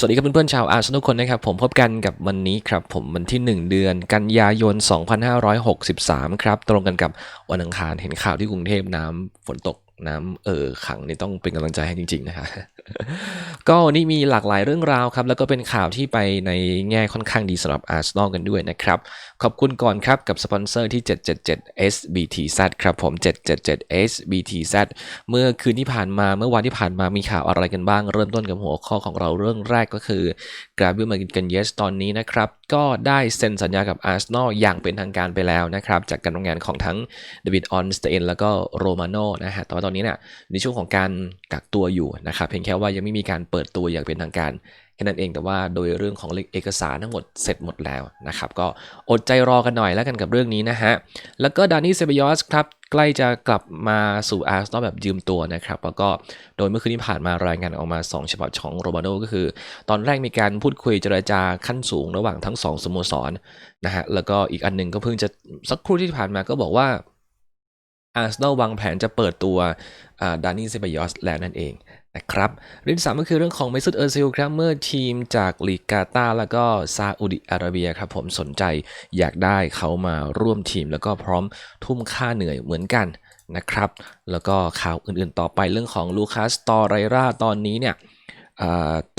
สวัสดีครับเพื่อนๆชาวอาร์เซนอลคนนะครับ ผมพบกันกับวันนี้ครับ ผมวันที่ 1 เดือน กันยายน 2563 ครับ ตรงกันกับวันอังคารเห็นข่าวที่กรุงเทพน้ำฝนตก น้ำเอ่อขังนี่ต้องเป็นกำลังใจให้จริง ๆ นะครับก็วันนี้มีหลากหลายเรื่องราวครับ แล้วก็เป็นข่าวที่ไปในแง่ค่อนข้างดีสำหรับอาร์เซนอลกันด้วยนะครับ ขอบคุณก่อนครับกับสปอนเซอร์ที่ 777 SBTZ ครับผม 777 SBTZ เมื่อคืนที่ผ่านมาเมื่อวันที่ผ่านมามีข่าวอะไรกันบ้าง เริ่มต้นกับหัวข้อของเราเรื่องแรกก็คือกราบิลมากินกันเยสตอนนี้นะครับก็ได้เซ็นสัญญากับอาร์เซนอลอย่างเป็นทางการไปแล้วนะครับจากการทำงานของทั้งเดวิดออนสเตนแล้วก็โรมาโนนะฮะต่ว่าตอนนี้เนี่ยในช่วงของการกักตัวอยู่นะครับเพียงแค่ว่ายังไม่มีการเปิดตัวอย่างเป็นทางการแค่นั้นเองแต่ว่าโดยเรื่องของเอกสารทั้งหมดเสร็จหมดแล้วนะครับก็อดใจรอกันหน่อยแล้วกันกับเรื่องนี้นะฮะแล้วก็ดานิเซเบยอสครับใกล้จะกลับมาสู่อาร์เซนอลแบบยืมตัวนะครับแล้วก็โดยเมื่อคืนที่ผ่านมารายงานออกมา 2 ฉบับของโรมาโนก็คือ ตอนแรกมีการพูดคุยเจรจาขั้นสูงระหว่างทั้ง 2สโมสรนะฮะแล้วก็อีกอันหนึ่งก็เพิ่งจะสักครู่ที่ผ่านมาก็บอกว่า อาร์เซนอลวางแผนจะเปิดตัวดานิเซเบยอสแล้วนั่นเองนะครับเรื่องสามก็คือเรื่องของเมซุตเออร์ซิลครับเมื่อทีมจากลีกกาตาแล้วก็ซาอุดิอาระเบียครับผมสนใจอยากได้เขามาร่วมทีม แล้วก็พร้อมทุ่มค่าเหนื่อยเหมือนกันนะครับ แล้วก็ข่าวอื่นๆต่อไปเรื่องของลูคัสตอไรราตอนนี้เนี่ย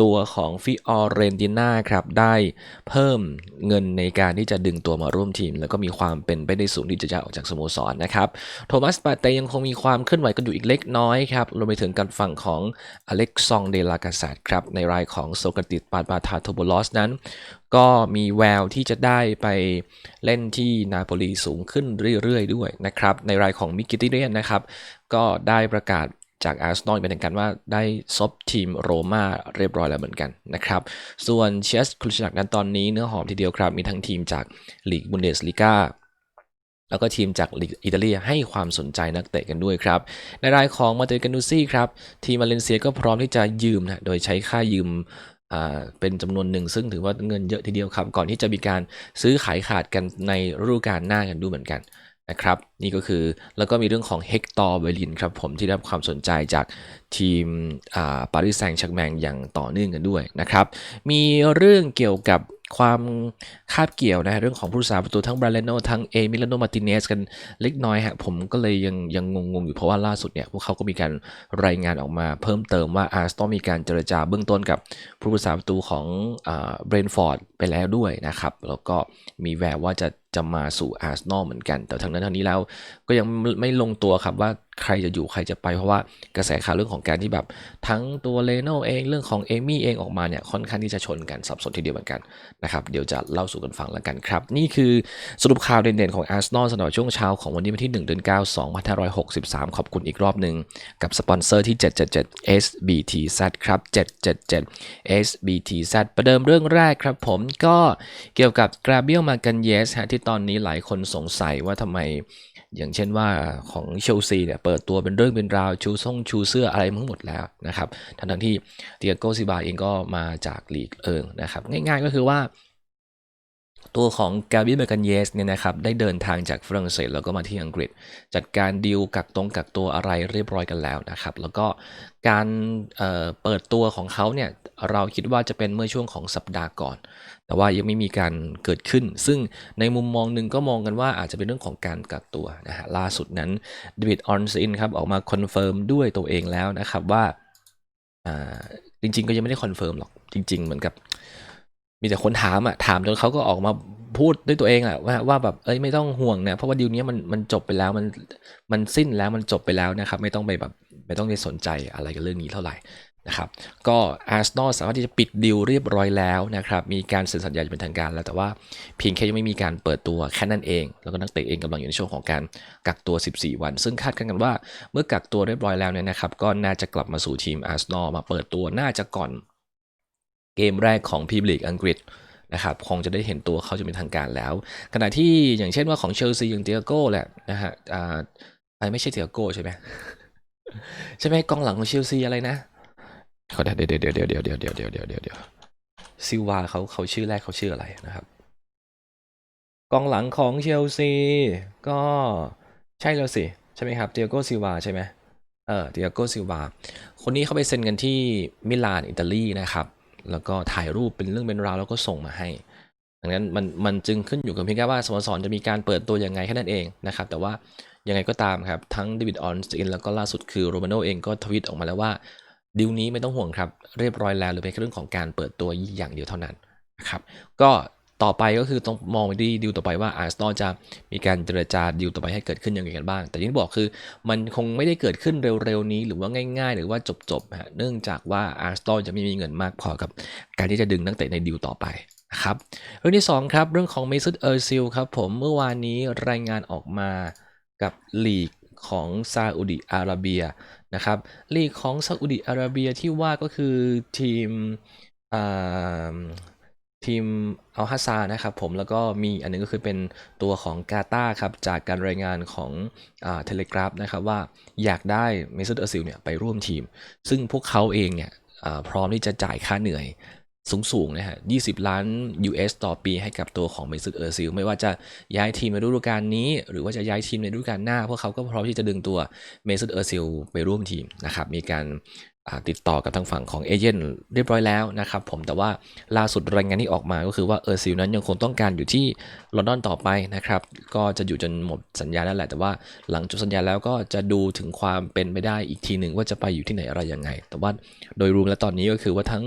ตัวของฟิออเรนติน่าครับได้เพิ่มเงินในการที่จะดึงตัวมาร่วมทีม แล้วก็มีความเป็นไปได้สูงที่จะจะออกจากสโมสรนนะครับโทมัสปาเตยังคงมีความเคลื่อนไหวกันอยู่อีกเล็กน้อยครับรวมไปถึงการฝั่งของอเล็กซองเดลากาซาดครับในรายของโซกติตปาปาทาโทโบลอสนั้น ก็มีแววที่จะได้ไปเล่นที่นาโปลีสูงขึ้นเรื่อยๆ ด้วยนะครับในรายของมิกิติเรียนนะครับก็ได้ประกาศ จากอาร์เซนอลเป็นทางการว่าได้ซบทีมโรม่าเรียบร้อยแล้วเหมือนกันนะครับ ส่วนเชสคลูชนักนั้นตอนนี้เนื้อหอมทีเดียวครับ มีทั้งทีมจากลีกบุนเดสลีกาแล้วก็ทีมจากลีกอิตาลีให้ความสนใจนักเตะกันด้วยครับ ในรายของมาเตกานูซี่ครับ ทีมมาเลเซียก็พร้อมที่จะยืมนะโดยใช้ค่ายืมเป็นจำนวนหนึ่งซึ่งถือว่าเงินเยอะทีเดียวครับ ก่อนที่จะมีการซื้อขายขาดกันในฤดูกาลหน้ากันดูเหมือนกัน นะครับนี่ก็คือแล้วก็มีเรื่องของเฮกตอร์เบลินครับผมที่ได้รับความสนใจจากทีมปารีสแซงต์แชร์กแมงอย่างต่อเนื่องกันด้วยนะครับ มีเรื่องเกี่ยวกับความคาบเกี่ยวนะเรื่องของผู้สาประตูทั้งบราเลโนทั้งเอมิลาโนมาติเนสกันเล็กน้อยฮะผมก็เลยยังยังงงๆอยู่เพราะว่าล่าสุดเนี่ยพวกเขาก็มีการรายงานออกมาเพิ่มเติมว่าอาร์สต้องมีการเจรจาเบื้องต้นกับผู้รักษาประตูของเบรนฟอร์ดไปแล้วด้วยนะครับ แล้วก็มีแววว่าจะ จะมาสู่อาร์เซนอลเหมือนกัน แต่ทั้งนั้นทั้งนี้แล้วก็ยังไม่ลงตัวครับว่า ใครจะอยู่ใครจะไป เพราะว่ากระแสข่าวเรื่องของการที่แบบทั้งตัวเลโนเองเรื่องของเอมี่เองออกมาเนี่ยค่อนข้างที่จะชนกันสับสนทีเดียวเหมือนกันนะครับเดี๋ยวจะเล่าสู่กันฟังแล้วกันครับ นี่คือสรุปข่าวเด่นๆของอาร์เซนอลสำหรับช่วงเช้าของวันนี้วันที่1เดือน9 2563 ขอบคุณอีกรอบหนึ่งกับสปอนเซอร์ที่ 777 SBTZ ครับ 777 SBTZ ประเดิมเรื่องแรกครับผมก็เกี่ยวกับกราเบียลมากันเยสฮะที่ตอนนี้หลายคนสงสัยว่าทำไม อย่างเช่นว่าของเชลซีเนี่ยเปิดตัวเป็นเรื่องเป็นราวชูส่งชูเสื้ออะไรทั้งหมดแล้วนะครับทั้งทั้งที่เตียโกซิบาเองก็มาจากลีกเอิงนะครับง่ายๆก็คือว่าตัวของกาบิเบกันเยสเนี่ยนะครับได้เดินทางจากฝรั่งเศสแล้วก็มาที่อังกฤษ จัดการดีลกักตรงกักตัวอะไรเรียบร้อยกันแล้วนะครับ แล้วก็การเเปิดตัวของเขาเนี่ยเราคิดว่าจะเป็นเมื่อช่วงของสัปดาห์ก่อน แต่ว่ายังไม่มีการเกิดขึ้น ซึ่งในมุมมองหนึ่งก็มองกันว่าอาจจะเป็นเรื่องของการกักตัวนะฮะล่าสุดนั้นเดวิดออนซินครับออกมาคอนเฟิร์มด้วยตัวเองแล้วนะครับว่าอ่าจริง ๆ ก็ยังไม่ได้คอนเฟิร์มหรอกจริง ๆ เหมือนกับ มีแต่คนถามอะถามจนเขาก็ออกมาพูดด้วยตัวเองอะว่าว่าแบบเอ้ยไม่ต้องห่วงนะเพราะว่าดีลนี้มันมันจบไปแล้วมันมันสิ้นแล้วมันจบไปแล้วนะครับ ไม่ต้องไปแบบไม่ต้องไปสนใจอะไรกับเรื่องนี้เท่าไหร่ นะครับก็อาร์เซนอลสามารถที่จะปิดดิวเรียบร้อยแล้วนะครับมีการเซ็นสัญญาเป็นทางการแล้วแต่ว่าเพียงแค่ยังไม่มีการเปิดตัวแค่นั้นเอง แล้วก็นักเตะเองกำลังอยู่ในช่วงของการกักตัว 14 วัน ซึ่งคาดกันว่าเมื่อกักตัวเรียบร้อยแล้วเนี่ยนะครับก็น่าจะกลับมาสู่ทีมอาร์เซนอลมาเปิดตัวน่าจะก่อนเกมแรกของพรีเมียร์ลีกอังกฤษนะครับคงจะได้เห็นตัวเขาจะเป็นทางการแล้ว ขณะที่อย่างเช่นว่าของเชลซีอย่างเตียโก้แหละนะฮะอ่าไม่ใช่เตียโก้ใช่ไหมใช่ไหมกองหลังของเชลซีอะไรนะ เขาเดี๋ยวเดี๋ยวเดี๋ยวเดี๋ยวเดี๋ยวเดี๋ยวเดี๋ยวเดี๋ยวเดี๋ยวเดี๋ยวซิลวาเขาเขาชื่อแรกเขาชื่ออะไรนะครับ กองหลังของเชลซีก็ใช่แล้วสิ ใช่ไหมครับเตียโกซิลวาใช่ไหมเออเตียโกซิลวาคนนี้เขาไปเซ็นกันที่มิลานอิตาลีนะครับ แล้วก็ถ่ายรูปเป็นเรื่องเป็นราวแล้วก็ส่งมาให้ดังนั้นมันมันจึงขึ้นอยู่กับเพียงแค่ว่าสโมสรจะมีการเปิดตัวยังไงแค่นั้นเองนะครับ แต่ว่ายังไงก็ตามครับ ทั้งเดวิดออนสตินแล้วก็ล่าสุดคือโรมาโนเองก็ทวิตออกมาแล้วว่า ดีลนี้ไม่ต้องห่วงครับเรียบร้อยแล้วหรือเป็นแค่เรื่องของการเปิดตัวอย่างเดียวเท่านั้นนะครับก็ต่อไปก็คือต้องมองไปที่ดีลต่อไปว่าอาร์เซนอลจะมีการเจรจาดีลต่อไปให้เกิดขึ้นยังไงกันบ้าง แต่ยังที่บอกคือมันคงไม่ได้เกิดขึ้นเร็วๆนี้หรือว่าง่าย ๆ หรือว่าจบๆฮะเนื่องจากว่าอาร์เซนอลจะไม่มีเงินมากพอกับ การที่จะดึงนักเตะในดีลต่อไปนะครับเรื่องที่2ครับเรื่องของเมซุตเออร์ซิลครับผมเมื่อวานนี้รายงานออกมากับลีกของซาอุดิอาระเบีย นะครับลีกของซาอุดิอาระเบียที่ว่าก็คือทีมทีมอัลฮัสซานะครับผมแล้วก็มีอันหนึงก็คือเป็นตัวของกาตาร์ครับจากการรายงานของเทเลกราฟนะครับว่าอยากได้เมซุตเออซิลเนี่ยไปร่วมทีม ซึ่งพวกเขาเองเนี่ยพร้อมที่จะจ่ายค่าเหนื่อย สูงๆนะฮะ 20 ล้าน US ต่อปีให้กับตัวของเมซึกเออร์ซิล ไม่ว่าจะย้ายทีมในฤดูกาลนี้ หรือว่าจะย้ายทีมในฤดูกาลหน้า พวกเขาก็พร้อมที่จะดึงตัวเมซึกเออร์ซิลไปร่วมทีมนะครับ มีการ ติดต่อกับทางฝั่งของเอเจนต์เรียบร้อยแล้วนะครับผมแต่ว่าล่าสุดรายงานที่ออกมาก็คือว่าเออร์ซิลนั้นยังคงต้องการอยู่ที่ลอนดอนต่อไปนะครับก็จะอยู่จนหมดสัญญานั่นแหละแต่ว่าหลังจบสัญญาแล้วก็จะดูถึงความเป็นไปได้อีกทีหนึ่งว่าจะไปอยู่ที่ไหนอะไรยังไง แต่ว่าโดยรวมแล้วตอนนี้ก็คือว่าทั้ง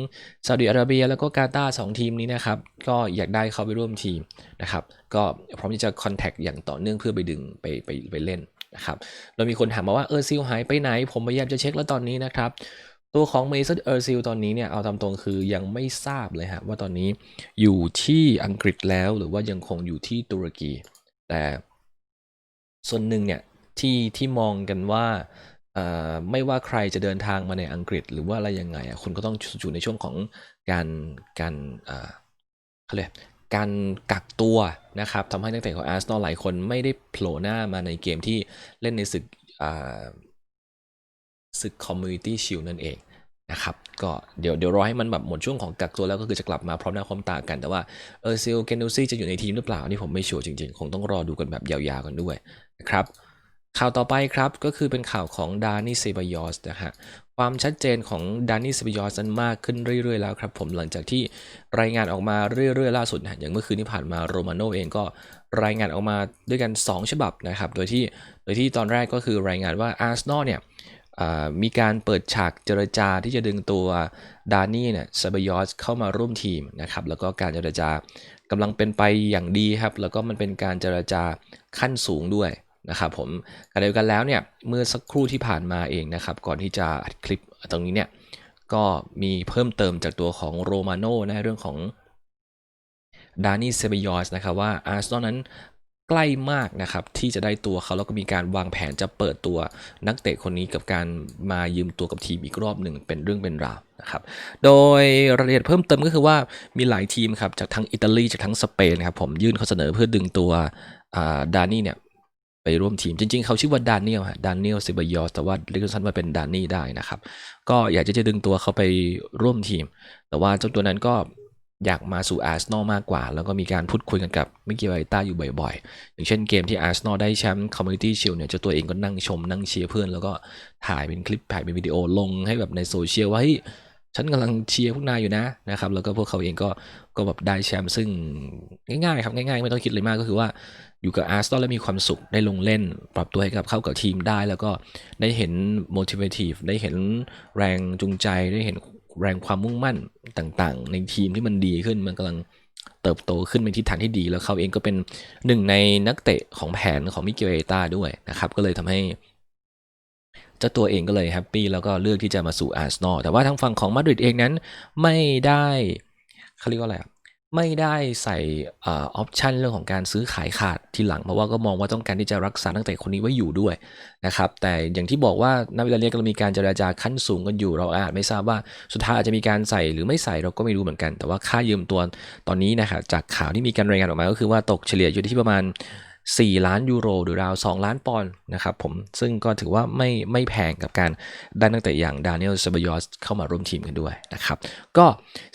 ซาอุดิอาระเบียแล้วก็กาตาร์สองทีมนี้นะครับก็อยากได้เขาไปร่วมทีมนะครับก็พร้อมที่จะคอนแทคอย่างต่อเนื่องเพื่อไปดึงไปไปไปเล่นนะครับเรามีคนถามมาว่าเออร์ซิลหายไปไหน ผมพยายามจะเช็คแล้วตอนนี้นะครับ ตัวของเมสันเออร์ซิลตอนนี้เนี่ยเอาตามตรงคือยังไม่ทราบเลยฮะว่าตอนนี้อยู่ที่อังกฤษแล้วหรือว่ายังคงอยู่ที่ตุรกี แต่ส่วนหนึ่งเนี่ยที่ที่มองกันว่าไม่ว่าใครจะเดินทางมาในอังกฤษหรือว่าอะไรยังไงคุณก็ต้องอยู่ในช่วงของการการอ่าเขาเรียกการกักตัวนะครับทำให้นักเตะของอาร์เซนอลหลายคนไม่ได้โผล่หน้ามาในเกมที่เล่นในศึกอ่า ศึกคอมมูนิตี้ชิลนั่นเองนะครับก็เดี๋ยวเดี๋ยวรอให้มันแบบหมดช่วงของกักตัวแล้วก็คือจะกลับมาพร้อมหน้าพร้อมตากันแต่ว่าเออซิลเกนูซี่จะอยู่ในทีมหรือเปล่านี่ผมไม่ชัวร์จริงๆ คงต้องรอดูกันแบบยาวๆกันด้วยนะครับข่าวต่อไปครับก็คือเป็นข่าวของดานี่เซบายอสนะฮะความชัดเจนของดานี่เซบายอสนั้นมากขึ้นเรื่อยๆแล้วครับผมหลังจากที่รายงานออกมาเรื่อยๆ ล่าสุดนะอย่างเมื่อคืนที่ผ่านมาโรมาโนเองก็รายงานออกมาด้วยกัน 2 ฉบับนะครับโดยที่โดยที่ตอนแรกก็คือรายงานว่าอาร์เซนอลเนี่ย มีการเปิดฉากเจรจาที่จะดึงตัวดานี่เนี่ยซาบยอสเข้ามาร่วมทีมนะครับแล้วก็การเจรจากำลังเป็นไปอย่างดีครับแล้วก็มันเป็นการเจรจาขั้นสูงด้วยนะครับผมขณะเดียวกันแล้วเนี่ยเมื่อสักครู่ที่ผ่านมาเองนะครับก่อนที่จะอัดคลิปตรงนี้เนี่ยก็มีเพิ่มเติมจากตัวของโรมาโน่นะเรื่องของดานี่เซเบยอสนะครับว่าอาร์เซนอลนั้น ใกล้มากนะครับที่จะได้ตัวเขาแล้วก็มีการวางแผนจะเปิดตัวนักเตะคนนี้กับการมายืมตัวกับทีมอีกรอบหนึ่งเป็นเรื่องเป็นราวนะครับโดยรายละเอียดเพิ่มเติมก็คือว่ามีหลายทีมครับจากทั้งอิตาลีจากทั้งสเปนนะครับผมยื่นข้อเสนอเพื่อดึงตัวดานี่เนี่ยไปร่วมทีมจริงๆ เขาชื่อว่าดานเนียลฮะดานเนียลซิบยอสแต่ว่าเรียกสั้นว่าเป็นดานนี่ได้นะครับ ก็อยากจะจะดึงตัวเขาไปร่วมทีม แต่ว่าเจ้าตัวนั้นก็ อยากมาสู่อาร์เซนอลมากกว่า แล้วก็มีการพูดคุยกันกับมิเกลไอต้าอยู่บ่อยๆ อย่างเช่นเกมที่อาร์เซนอลได้แชมป์คอมมูนิตี้ชิลเนี่ยเจ้าตัวเองก็นั่งชมนั่งเชียร์เพื่อน แล้วก็ถ่ายเป็นคลิปถ่ายเป็นวิดีโอลงให้แบบในโซเชียลว่าเฮ้ยฉันกำลังเชียร์พวกนายอยู่นะนะครับแล้วก็พวกเขาเองก็ก็แบบได้แชมป์ซึ่งง่ายๆครับง่ายๆ ไม่ต้องคิดเลยมากก็คือว่าอยู่กับอาร์เซนอลแล้วมีความสุขได้ลงเล่น ปรับตัวให้กับเข้ากับทีมได้ แล้วก็ได้เห็น motivative ได้เห็นแรงจูงใจได้เห็น แรงความมุ่งมั่นต่างๆ ในทีมที่มันดีขึ้นมันกำลังเติบโตขึ้นเป็นทิศทางที่ดี แล้วเขาเองก็เป็นหนึ่งในนักเตะของแผนของมิเกลเอต้าด้วยนะครับ ก็เลยทำให้เจ้าตัวเองก็เลยแฮปปี้แล้วก็เลือกที่จะมาสู่อาร์เซนอลแต่ว่าทางฝั่งของมาดริดเองนั้นไม่ได้เขาเรียกว่าอะไรอะ ไม่ได้ใส่ออปชันเรื่องของการซื้อขายขาดทีหลัง เพราะว่าก็มองว่าต้องการที่จะรักษาตั้งแต่คนนี้ไว้อยู่ด้วยนะครับแต่อย่างที่บอกว่าณเวลาเนี้กำลังมีการเจราจาขั้นสูงกันอยู่ เราอาจไม่ทราบว่าสุดท้ายอาจจะมีการใส่หรือไม่ใส่เราก็ไม่รู้เหมือนกัน แต่ว่าค่ายืมตัวตอนนี้นะครับจากข่าวที่มีการรายงานออกมาก็คือว่าตกเฉลี่ยอยู่ที่ประมาณ 4 ล้านยูโรหรือราว2ล้านปอนด์นะครับผมซึ่งก็ถือว่าไม่ไม่แพงกับการได้นักเตะอย่างดานิเอลซาบายอสเข้ามาร่วมทีมกันด้วยนะครับก็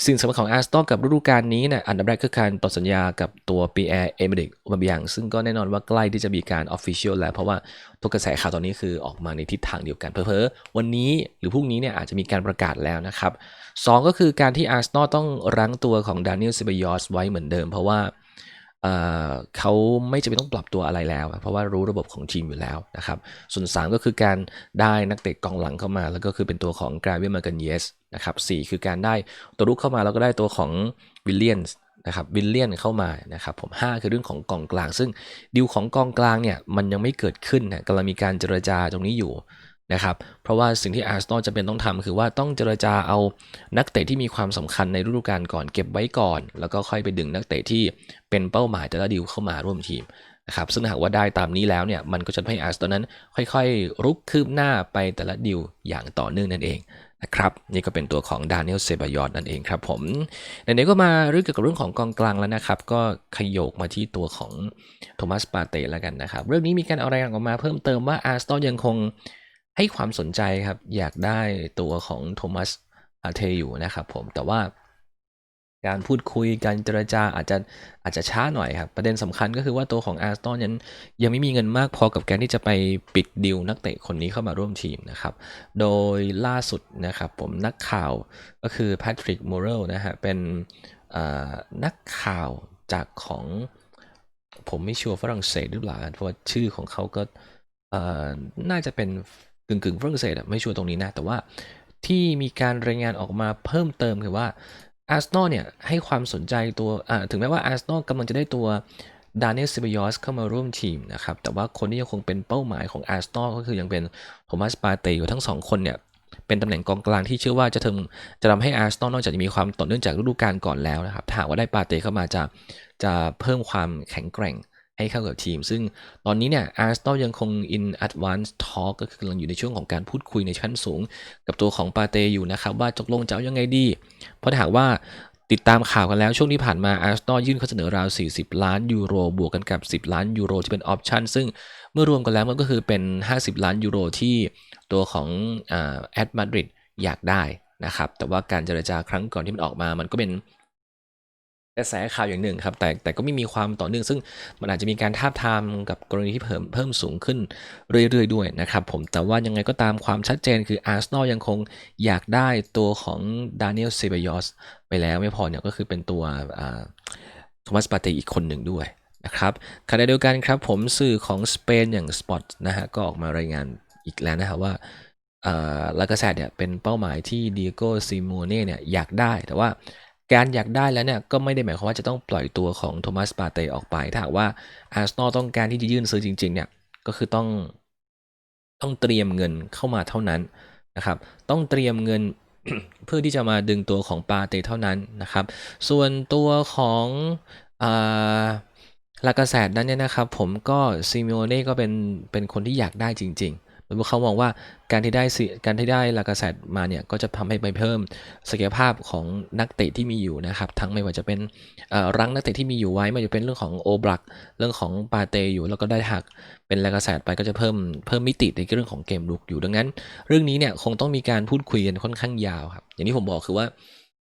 สิ่งสำคัญของอาร์สตอกับฤดูกาลนี้เนี่ยอันดับแรกคือการต่อสัญญากับตัวปีแอร์เอเมริกบาบยังซึ่งก็แน่นอนว่าใกล้ที่จะมีการออฟฟิเชียลแล้ว เพราะว่าทุกกระแสข่าวตอนนี้คือออกมาในทิศทางเดียวกันเพอๆวันนี้หรือพรุ่งนี้เนี่ยอาจจะมีการประกาศแล้วนะครับสองก็คือการที่อาร์สตอต้องรั้งตัวของดานิเอลซาบายอสไว้เหมือนเดิม เพราะว่า เขาไม่จำเป็นต้องปรับตัวอะไรแล้ว เพราะว่ารู้ระบบของทีมอยู่แล้วนะครับส่วน 3 ก็คือการได้นักเตะกองหลังเข้ามา แล้วก็คือเป็นตัวของกราเวียมากันเยสนะครับสคือการได้ตัวรุกเข้ามาแล้วก็ได้ตัวของวิลเลียนนะครับวิลเลียนเข้ามานะครับผม 5 คือเรื่องของกองกลาง ซึ่งดิวของกองกลางเนี่ยมันยังไม่เกิดขึ้นนะกำลังมีการเจรจาตรงนี้อยู่ นะครับ เพราะว่าสิ่งที่อาร์เซนอลจะเป็นต้องทำคือว่าต้องเจรจาเอานักเตะที่มีความสำคัญในฤดูกาลก่อนเก็บไว้ก่อน แล้วก็ค่อยไปดึงนักเตะที่เป็นเป้าหมายแต่ละดีลเข้ามาร่วมทีมนะครับซึ่งหากว่าได้ตามนี้แล้วเนี่ยมันก็จะให้อาร์เซนอลนั้น ค่อยๆ รุกคืบหน้าไปแต่ละดีลอย่างต่อเนื่องนั่นเองนะครับนี่ก็เป็นตัวของดานิเอลเซบายอดนั่นเองครับผมไหนๆก็มาเรื่องเกี่ยวกับเรื่องของกองกลางแล้วนะครับ ก็ขยโยกมาที่ตัวของโทมัสปาเต้แล้วกันนะครับ เรื่องนี้มีการเอารายงานออกมาเพิ่มเติมว่าอาร์เซนอลยังคง ให้ความสนใจครับ อยากได้ตัวของโทมัสอาเทอยู่นะครับผมแต่ว่าการพูดคุยการเจรจาอาจจะอาจจะช้าหน่อยครับ ประเด็นสำคัญก็คือว่าตัวของอาร์ตอนยังยังไม่มีเงินมากพอกับการที่จะไปปิดดิวนักเตะคนนี้เข้ามาร่วมทีมนะครับ โดยล่าสุดนะครับผมนักข่าวก็คือแพทริกมูเรลนะฮะเป็นนักข่าวจากของ ผมไม่ชัวร์ฝรั่งเศสหรือเปล่าเพราะว่าชื่อของเขาก็น่าจะเป็น กึ่งกึ่งฝรั่งเศสไม่ชัวร์ตรงนี้นะ แต่ว่าที่มีการรายงานออกมาเพิ่มเติมคือว่าอาร์เซนอลเนี่ยให้ความสนใจตัวถึงแม้ว่าอาร์เซนอลกำลังจะได้ตัวดานิเอลซิบยอสเข้ามาร่วมทีมนะครับ แต่ว่าคนที่ยังคงเป็นเป้าหมายของอาร์เซนอลก็คือยังเป็นโทมัสปาเตอยู่ทั้งสองคนเนี่ยเป็นตำแหน่งกองกลางที่เชื่อว่าจะทำจะทำให้อาร์เซนอลนอกจากจะมีความต่อเนื่องจากฤดูกาลก่อนแล้วนะครับถ้าว่าได้ปาเตเข้ามาจะจะเพิ่มความแข็งแกร่ง ให้เข้ากับทีม ซึ่งตอนนี้เนี่ยอาร์สตอยังคง in advance talk ก็คือกำลังอยู่ในช่วงของการพูดคุยในชั้นสูง กับตัวของปาเตอยู่นะครับ ว่าตกลงจะเอายังไงดี เพราะถ้าหากว่าติดตามข่าวกันแล้วช่วงที่ผ่านมาอาร์สตอยื่นข้อเสนอราว 40 ล้านยูโร บวกกันกับ 10 ล้านยูโรที่เป็นออปชันซึ่งเมื่อรวมกันแล้วมันก็คือเป็น 50 ล้านยูโรที่ตัวของแอดมาดริดอยากได้นะครับแต่ว่าการเจรจาครั้งก่อนที่มันออกมามันก็เป็น กระแสข่าวอย่างหนึ่งครับ แต่แต่ก็ไม่มีความต่อเนื่อง ซึ่งมันอาจจะมีการทาบทามกับกรณีที่เพิ่มเพิ่มสูงขึ้นเรื่อย ๆ ด้วยนะครับผมแต่ว่ายังไงก็ตามความชัดเจนคืออาร์เซนอลยังคงอยากได้ตัวของดานิเอลเซบยอสไปแล้วไม่พอเนี่ยก็คือเป็นตัวโทมัสปาเตอีกคนหนึ่งด้วยนะครับขณะเดียวกันครับผมสื่อของสเปนอย่างสปอตนะฮะก็ออกมารายงานอีกแล้วนะครับว่าลากาเซตเนี่ยเป็นเป้าหมายที่ดิเอโกซิโมเน่เนี่ยอยากได้แต่ว่า การอยากได้แล้วเนี่ยก็ไม่ได้หมายความว่าจะต้องปล่อยตัวของโทมัสปาเตออกไป ถ้าหากว่าอาร์เซนอลต้องการที่จะยื่นซื้อจริง ๆ เนี่ยก็คือต้องต้องเตรียมเงินเข้ามาเท่านั้นนะครับ ต้องเตรียมเงินเพื่อที่จะมาดึงตัวของปาเตเท่านั้นนะครับ ส่วนตัวของลากาแซดนั้นเนี่ยนะครับ ผมก็ซิมิโอเน่ก็เป็นเป็นคนที่อยากได้จริง ๆ โดยพวกเขามองว่าการที่ได้การที่ได้ลากาเซตมาเนี่ยก็จะทำให้ไปเพิ่มศักยภาพของนักเตะที่มีอยู่นะครับทั้งไม่ว่าจะเป็นรังนักเตะที่มีอยู่ไว้ไม่ว่าจะเป็นเรื่องของโอบลักเรื่องของปาเตอยู่แล้วก็ได้หักเป็นลากาเซตไปก็จะเพิ่มเพิ่มมิติในเรื่องของเกมลุกอยู่ดังนั้น เรื่องนี้เนี่ยคงต้องมีการพูดคุยกันค่อนข้างยาวครับอย่างที่ผมบอกคือว่า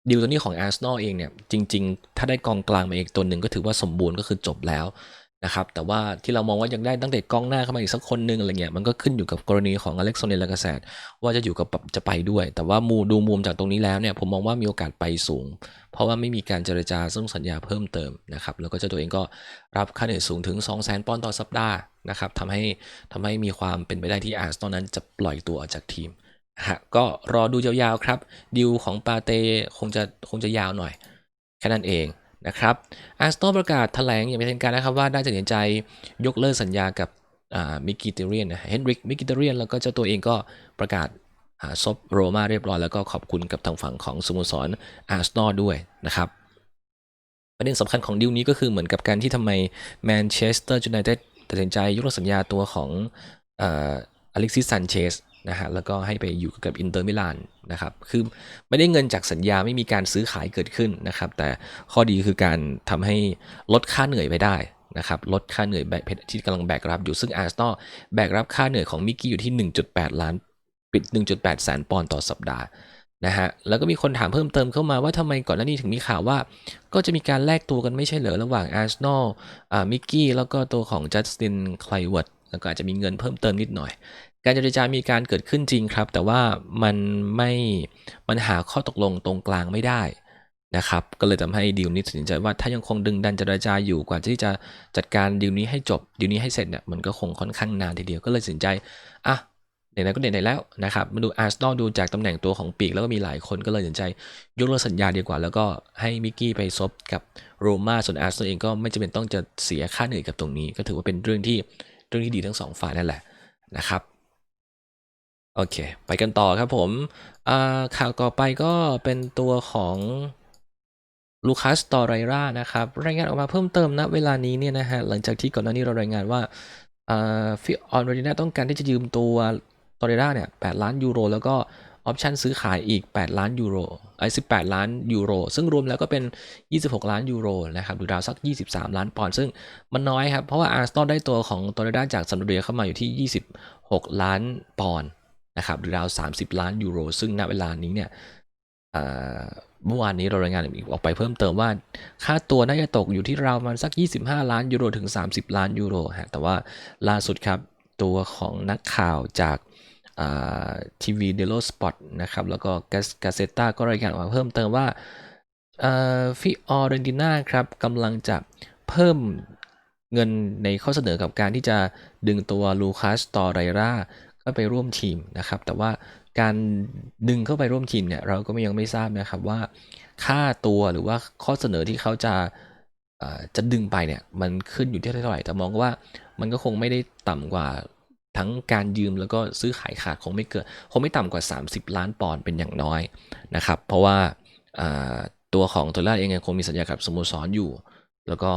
ดีลตัวนี้ของอาร์เซนอลเองเนี่ยจริง ๆ ถ้าได้กองกลางมาอีกตัวหนึ่งก็ถือว่าสมบูรณ์ก็คือจบแล้ว นะครับแต่ว่าที่เรามองว่ายังได้ตั้งแต่กล้องหน้าเข้ามาอีกสักคนนึงอะไรเงี้ยมันก็ขึ้นอยู่กับกรณีของอเล็กซานเดร์ลกาเซตว่าจะอยู่กับจะไปด้วย แต่ว่ามูดูมุมจากตรงนี้แล้วเนี่ยผมมองว่ามีโอกาสไปสูง เพราะว่าไม่มีการเจรจาซึ่งสัญญาเพิ่มเติมนะครับแล้วก็เจ้าตัวเองก็รับค่าเหนื่อยสูงถึง 2 0 0 0 0ปอนด์ต่อสัปดาห์นะครับทำให้ทำให้มีความเป็นไปได้ที่อาร์สตอนนั้นจะปล่อยตัวออกจากทีมฮะก็รอดูยาวๆครับดิวของปาเต้คงจะคงจะยาวหน่อยแค่นั้นเอง นะครับอาร์สโตประกาศแถลงอย่างเป็นทางการนะครับว่าได้ตัดสินใจยกเลิกสัญญากับมิกิเตเรียนนะเฮนริกมิกิเตเรียนแล้วก็เจ้าตัวเองก็ประกาศซบโรมาเรียบร้อยแล้วก็ขอบคุณกับทางฝั่งของสโมสรอาร์สโตด้วยนะครับประเด็นสำคัญของดิวนี้ก็คือเหมือนกับการที่ทำไมแมนเชสเตอร์ยูไนเต็ดตัดสินใจยกเลิกสัญญาตัวของอเล็กซิสซันเชส นะฮะแล้วก็ให้ไปอยู่กับอินเตอร์มิลานนะครับคือไม่ได้เงินจากสัญญาไม่มีการซื้อขายเกิดขึ้นนะครับ แต่ข้อดีคือการทำให้ลดค่าเหนื่อยไปได้นะครับลดค่าเหนื่อยแบกที่กำลังแบกรับอยู่ซึ่งอาร์เซนอลแบกรับค่าเหนื่อยของมิกกี้อยู่ที่ 1.8 ล้านปิด 1.8 แสนปอนด์ต่อสัปดาห์นะฮะแล้วก็มีคนถามเพิ่มเติมเข้ามาว่าทำไมก่อนหน้านี้ถึงมีข่าวว่า ก็จะมีการแลกตัวกันไม่ใช่เหรอระหว่างอาร์เซนอลอ่ามิกกี้แล้วก็ตัวของจัสตินไคลเวิร์ดแล้วก็อาจจะมีเงินเพิ่มเติมนิดหน่อย การเจรจามีการเกิดขึ้นจริงครับ แต่ว่ามันไม่มันหาข้อตกลงตรงกลางไม่ได้นะครับ ก็เลยทำให้ดีลนี้ตัดสินใจว่าถ้ายังคงดึงดันเจรจาอยู่กว่าที่จะจัดการดีลนี้ให้จบดีลนี้ให้เสร็จเนี่ยมันก็คงค่อนข้างนานทีเดียวก็เลยตัดสินใจอะไหนๆก็ไหนๆแล้วนะครับมาดูอาร์เซนอลดูจากตำแหน่งตัวของปีกแล้วก็มีหลายคนก็เลยตัดสินใจยกเลิกสัญญาดีกว่า แล้วก็ให้มิกกี้ไปซบกับโรม่าส่วนอาร์เซนอลเองก็ไม่จำเป็นต้องจะเสียค่าเหนื่อยกับตรงนี้ ก็ถือว่าเป็นเรื่องที่เรื่องที่ดีทั้งสองฝ่ายนั่นแหละนะครับ โอเค ไปกันต่อครับผมข่าวต่อไปก็เป็นตัวของลูคัสตอไรรานะครับ รายงานออกมาเพิ่มเติมณเวลานี้เนี่ยนะฮะ หลังจากที่ก่อนหน้านี้เรารายงานว่าฟิออนโรดิน่าต้องการที่จะยืมตัวตอริราเนี่ย8ล้านยูโร แล้วก็ออปชันซื้อขายอีก 8 ล้านยูโรไอ้18 ล้านยูโร ซึ่งรวมแล้วก็เป็น 26 ล้านยูโรนะครับดูราวสัก 23 ล้านปอนด์ซึ่งมันน้อยครับ เพราะว่าอาร์เซนอลได้ตัวของตอริราจากซันโดเรียเข้ามาอยู่ที่ 26 ล้านปอนด์ นะครับหรือราว 30 ล้านยูโร ซึ่งณเวลานี้เนี่ยเมื่อวานนี้เรารายงานออกไปเพิ่มเติมว่า ค่าตัวน่าจะตกอยู่ที่ราวมาณสัก 25 ล้านยูโรถึง 30 ล้านยูโรฮะแต่ว่าล่าสุดครับ ตัวของนักข่าวจากทีวีเดโลสปอตนะครับแล้วก็กาเซต้าก็รายงานออกมาเพิ่มเติมว่าฟิออเรนติน่าครับกำลังจะเพิ่มเงินในข้อเสนอกับการที่จะดึงตัวลูคัสตอไรรา เข้าไปร่วมทีมนะครับ แต่ว่าการดึงเข้าไปร่วมทีมเนี่ยเราก็ยังไม่ทราบนะครับว่า ค่าตัวหรือว่าข้อเสนอที่เขาจะจะดึงไปเนี่ยมันขึ้นอยู่ที่เท่าไหร่ แต่มองว่ามันก็คงไม่ได้ต่ำกว่าทั้งการยืมแล้วก็ซื้อขายขาดคงไม่เกิดคงไม่ต่ำกว่า 30 ล้านปอนด์เป็นอย่างน้อยนะครับ เพราะว่าตัวของตัวล่าเองยังคงมีสัญญากับสโมสรออยู่ แล้วก็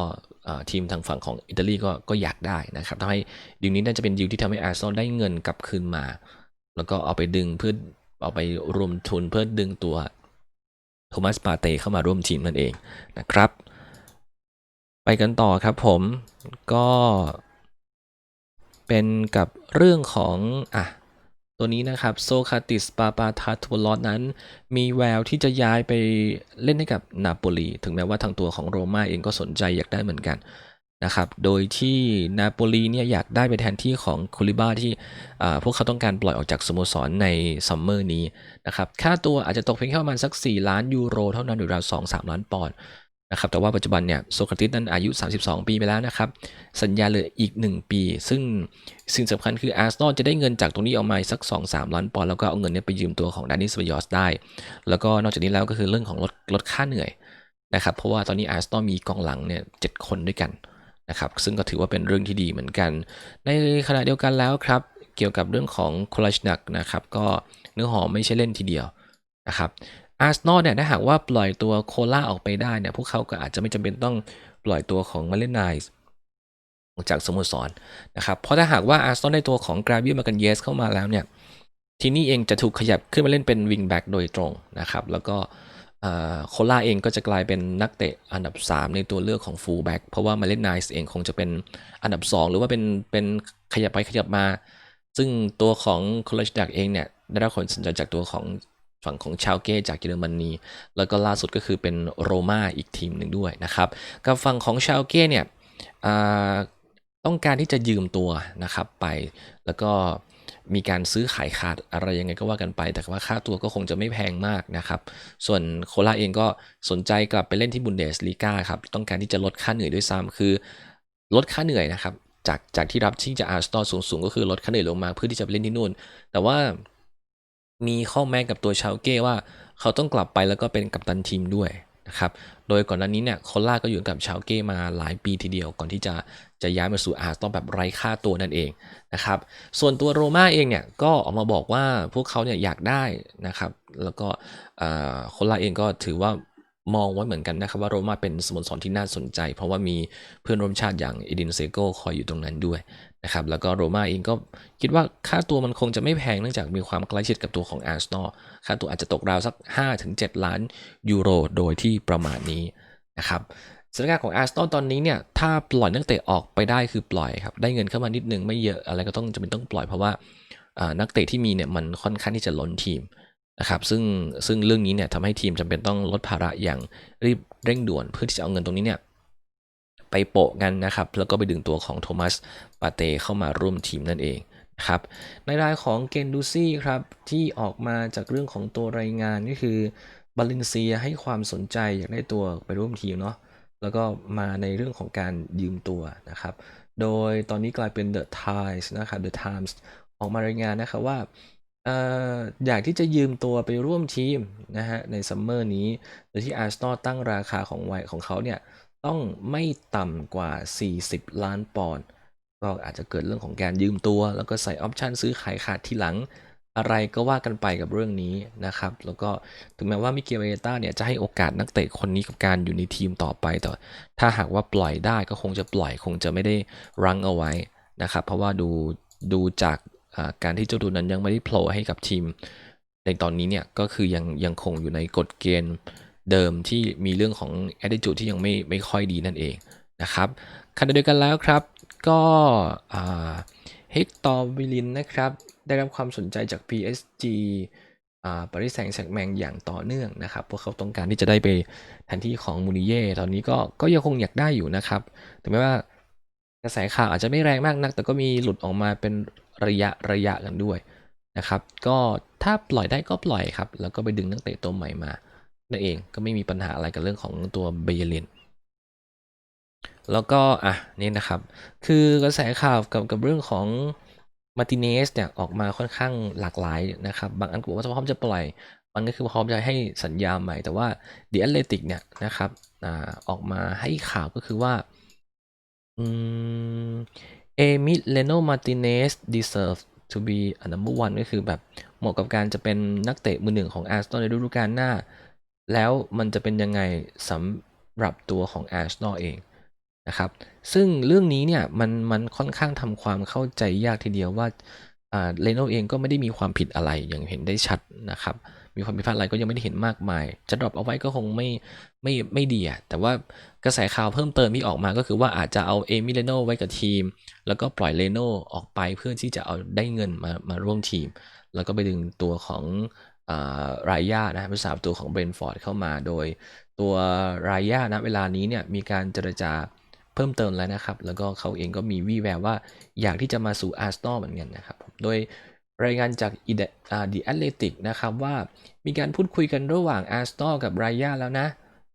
ทีมทางฝั่งของอิตาลีก็ก็อยากได้นะครับทำให้ดีลนี้น่าจะเป็นดีลที่ทำให้อาร์เซนอลได้เงินกลับคืนมา แล้วก็เอาไปดึงเพื่อเอาไปรวมทุนเพื่อดึงตัวโทมัสปาเต้เข้ามาร่วมทีมนั่นเองนะครับ ไปกันต่อครับผมก็เป็นกับเรื่องของอะ ตัวนี้นะครับโซคาติสปาปาทาทัวลอสนั้น มีแววที่จะย้ายไปเล่นให้กับนาโปลี ถึงแม้ว่าทางตัวของโรม่าเองก็สนใจอยากได้เหมือนกันนะครับโดยที่นาโปลีเนี่ยอยากได้ไปแทนที่ของคูลิบ้าที่พวกเขาต้องการปล่อยออกจากสโมสรในซัมเมอร์นี้นะครับค่าตัวอาจจะตกเพียงแค่ประมาณสัก 4 ล้านยูโรเท่านั้นหรือราว2-3 ล้านปอนด์ นะครับแต่ว่าปัจจุบันเนี่ยโซคราติสนั้นอายุ 32 ปีไปแล้วนะครับ สัญญาเหลืออีก 1 ปี ซึ่งสิ่งสำคัญคืออาร์เซนอลจะได้เงินจากตรงนี้ออกมาสัก 2-3 ล้านปอนด์แล้วก็เอาเงินนี้ไปยืมตัวของดานิสเวยอสได้ แล้วก็นอกจากนี้แล้วก็คือเรื่องของลดลดค่าเหนื่อยนะครับเพราะว่าตอนนี้อาร์เซนอลมีกองหลังเนี่ยเคนด้วยกันนะครับซึ่งก็ถือว่าเป็นเรื่องที่ดีเหมือนกัน ในขณะเดียวกันแล้วครับ เกี่ยวกับเรื่องของโคลาชนักนะครับก็เนื้อหอมไม่ใช่เล่นทีเดียวนะครับ อาร์เซนอลเนี่ยถ้าหากว่าปล่อยตัวโคล่าออกไปได้เนี่ยพวกเขาก็อาจจะไม่จำเป็นต้องปล่อยตัวของมาเลนไนส์จากสโมสรนะครับเพราะถ้าหากว่าอาร์เซนอลได้ตัวของกราวิมากันเยสเข้ามาแล้วเนี่ยทีนี้เองจะถูกขยับขึ้นมาเล่นเป็นวิงแบ็กโดยตรงนะครับแล้วก็โคล่าเองก็จะกลายเป็นนักเตะอันดับ 3 ในตัวเลือกของฟูลแบ็กเพราะว่ามาเลนไนส์เองคงจะเป็นอันดับ 2 หรือว่าเป็นเป็นขยับไปขยับมา ซึ่งตัวของโคลาชดักเองเนี่ยได้รับความสนใจจากตัวของ ฝั่งของชาวเก้จากเยอรมนี แล้วก็ล่าสุดก็คือเป็นโรม่าอีกทีมหนึ่งด้วยนะครับ กับฝั่งของชาวเก้เนี่ยต้องการที่จะยืมตัวนะครับไป แล้วก็มีการซื้อขายขาดอะไรยังไงก็ว่ากันไป แต่ว่าค่าตัวก็คงจะไม่แพงมากนะครับ ส่วนโคลาเองก็สนใจกลับไปเล่นที่บุนเดสลีกาครับ ต้องการที่จะลดค่าเหนื่อยด้วยซ้ำคือ ลดค่าเหนื่อยนะครับ จากจากที่รับที่จะอาร์สตอสูงสูงก็คือลดค่าเหนื่อยลงมาเพื่อที่จะไปเล่นที่นู่น แต่ว่า มีข้อแม้กับตัวชาวเก้ว่า เขาต้องกลับไปแล้วก็เป็นกัปตันทีมด้วยนะครับ โดยก่อนหน้านี้เนี่ยโคล่าก็อยู่กับชาวเก้มาหลายปีทีเดียว ก่อนที่จะจะย้ายมาสู่อาร์ต้องแบบไร้ค่าตัวนั่นเองนะครับ ส่วนตัวโรม่าเองเนี่ยก็ออกมาบอกว่าพวกเขาเนี่ยอยากได้นะครับ แล้วก็โคล่าเองก็ถือว่ามองไว้เหมือนกันนะครับว่าโรม่าเป็นสโมสรที่น่าสนใจ เพราะว่ามีเพื่อนร่วมชาติอย่างเอดินเซโกคอยอยู่ตรงนั้นด้วย นะครับ แล้วก็โรม่าเองก็คิดว่าค่าตัวมันคงจะไม่แพงเนื่องจากมีความใกล้ชิดกับตัวของอาร์เซนอลค่าตัวอาจจะตกราวสัก 5-7 ล้านยูโรโดยที่ประมาณนี้นะครับสถานการณ์ของอาร์เซนอลตอนนี้เนี่ยถ้าปล่อยนักเตะออกไปได้คือปล่อยครับได้เงินเข้ามานิดนึงไม่เยอะอะไรก็ต้องจะเป็นต้องปล่อยเพราะว่านักเตะที่มีเนี่ยมันค่อนข้างที่จะล้นทีมนะครับซึ่งซึ่งเรื่องนี้เนี่ยทำให้ทีมจำเป็นต้องลดภาระอย่างรีบเร่งด่วนเพื่อที่จะเอาเงินตรงนี้เนี่ย ไปโปะกันนะครับ แล้วก็ไปดึงตัวของโทมัสปาเต้เข้ามาร่วมทีมนั่นเองนะครับในรายของเกนดูซี่ครับ ที่ออกมาจากเรื่องของตัวรายงานก็คือบาเลนเซียให้ความสนใจอยากได้ตัวไปร่วมทีมเนาะแล้วก็มาในเรื่องของการยืมตัวนะครับ โดยตอนนี้กลายเป็น The Times นะครับ The Times ออกมารายงานนะครับว่าอออยากที่จะยืมตัวไปร่วมทีมนะฮะในซัมเมอร์นี้ โดยที่อาร์ n นอตั้งราคาของไวของเขาเนี่ย ต้องไม่ต่ำกว่า 40 ล้านปอนด์ก็อาจจะเกิดเรื่องของการยืมตัว แล้วก็ใส่ออปชันซื้อขายขาดทีหลัง อะไรก็ว่ากันไปกับเรื่องนี้นะครับ แล้วก็ถึงแม้ว่ามิเกลเอต้าเนี่ยจะให้โอกาสนักเตะคนนี้กับการอยู่ในทีมต่อไปแต่ถ้าหากว่าปล่อยได้ก็คงจะปล่อยคงจะไม่ได้รั้งเอาไว้นะครับ เพราะว่าดูดูจากการที่เจ้าตัวนั้นยังไม่ได้โผล่ให้กับทีมในตอนนี้เนี่ยก็คือยังยังคงอยู่ในกฎเกณฑ์ เดิมที่มีเรื่องของ attitude ที่ยังไม่ไม่ค่อยดีนั่นเองนะครับขณะเดียวกันแล้วครับ ก็เฮกตอร์วิลินนะครับ ได้รับความสนใจจาก PSG อ่าปาริสแซงต์แชร์แมงอย่างต่อเนื่องนะครับเพราะเขาต้องการที่จะได้ไปแทนที่ของมูนิเย่ตอนนี้ก็ก็ยังคงอยากได้อยู่นะครับ ถึงแม้ว่ากระแสข่าวอาจจะไม่แรงมากนัก แต่ก็มีหลุดออกมาเป็นระยะระยะกันด้วยนะครับ ก็ถ้าปล่อยได้ก็ปล่อยครับ แล้วก็ไปดึงนักเตะตัวใหม่มา นั่นเองก็ไม่มีปัญหาอะไรกับเรื่องของตัวเบเยลินแล้วก็อะนี่นะครับ คือกระแสข่าวกับกับเรื่องของมาติเนสเนี่ยออกมาค่อนข้างหลากหลายนะครับ บางอันก็บอกว่าพร้อมจะปล่อย บางก็คือพร้อมจะให้สัญญาใหม่ แต่ว่า The Athletic เนี่ยนะครับอ่าออกมาให้ข่าวก็คือว่าอืมเอมิเลโนมาติเนส deserve to be a number one ก็คือแบบเหมาะกับการจะเป็นนักเตะมือหนึ่งของอาร์ n นอลในฤดูกาลหน้า แล้วมันจะเป็นยังไงสำหรับตัวของอาร์ n นอลเองนะครับ ซึ่งเรื่องนี้เนี่ยมันมันค่อนข้างทำความเข้าใจยากทีเดียวว่าอ่าเลโนเองก็ไม่ได้มีความผิดอะไรอย่างเห็นได้ชัดนะครับ มีความผิดพลาดอะไรก็ยังไม่ได้เห็นมากมาย จะดรอปเอาไว้ก็คงไม่ไม่ไม่ดีอะแต่ว่ากระแสข่าวเพิ่มเติมที่ออกมาก็คือว่าอาจจะเอาเอมิเลโนไว้กับทีม แล้วก็ปล่อยเลโนออกไปเพื่อที่จะเอาได้เงินมามาร่วมทีม แล้วก็ไปดึงตัวของ รายานะครับผู้สาประตูของเบรนฟอร์ดเข้ามา โดยตัวรายาณเวลานี้เนี่ยมีการเจรจาเพิ่มเติมแล้วนะครับ แล้วก็เขาเองก็มีวี่แววว่าอยากที่จะมาสู่อาร์ n นอลเหมือนกันนะครับ โดยรายงานจาก The Athletic นะครับว่ามีการพูดคุยกันระหว่างอาร์ n นอลกับไรย่าแล้วนะ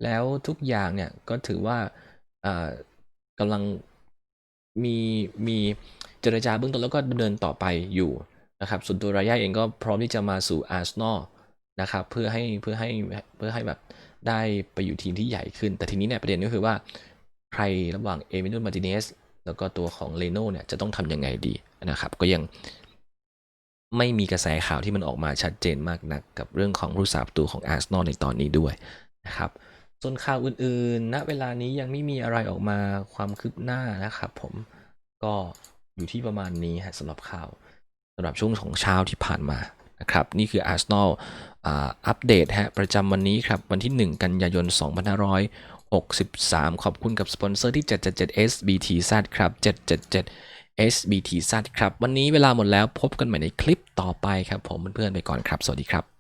แล้วทุกอย่างเนี่ยก็ถือว่าอ่ากำลังมีมีเจรจาเบื้องต้นแล้วก็ดำเนินต่อไปอยู่ นะครับส่วนตัวรายย่าเองก็พร้อมที่จะมาสู่อาร์ n นอลนะครับเพื่อให้เพื่อให้เพื่อให้แบบได้ไปอยู่ทีมที่ใหญ่ขึ้น แต่ทีนี้เนี่ยประเด็นก็คือว่าใครระหว่างเอมิโนมาร์ติเนสแล้วก็ตัวของเลโน่เนี่ยจะต้องทำยังไงดีนะครับ ก็ยังไม่มีกระแสข่าวที่มันออกมาชัดเจนมากนักกับเรื่องของผู้สาประตูของอาร์เซนอลในตอนนี้ด้วยนะครับส่วนข่าวอื่นๆ ณ เวลานี้ยังไม่มีอะไรออกมาความคืบหน้านะครับผม ก็อยู่ที่ประมาณนี้ฮะสำหรับข่าวำหรับช่วงของเช้าที่ผ่านมานะครับนี่คืออาร์เซนอลอัปเดตฮะประจำวันนี้ครับวันที่ 1 กันยายน 2563 ขอบคุณกับสปอนเซอร์ที่ 777 SBTZ ครับ 777 SBTZ ครับ วันนี้เวลาหมดแล้วพบกันใหม่ในคลิปต่อไปครับผมเพื่อนๆไปก่อนครับ สวัสดีครับ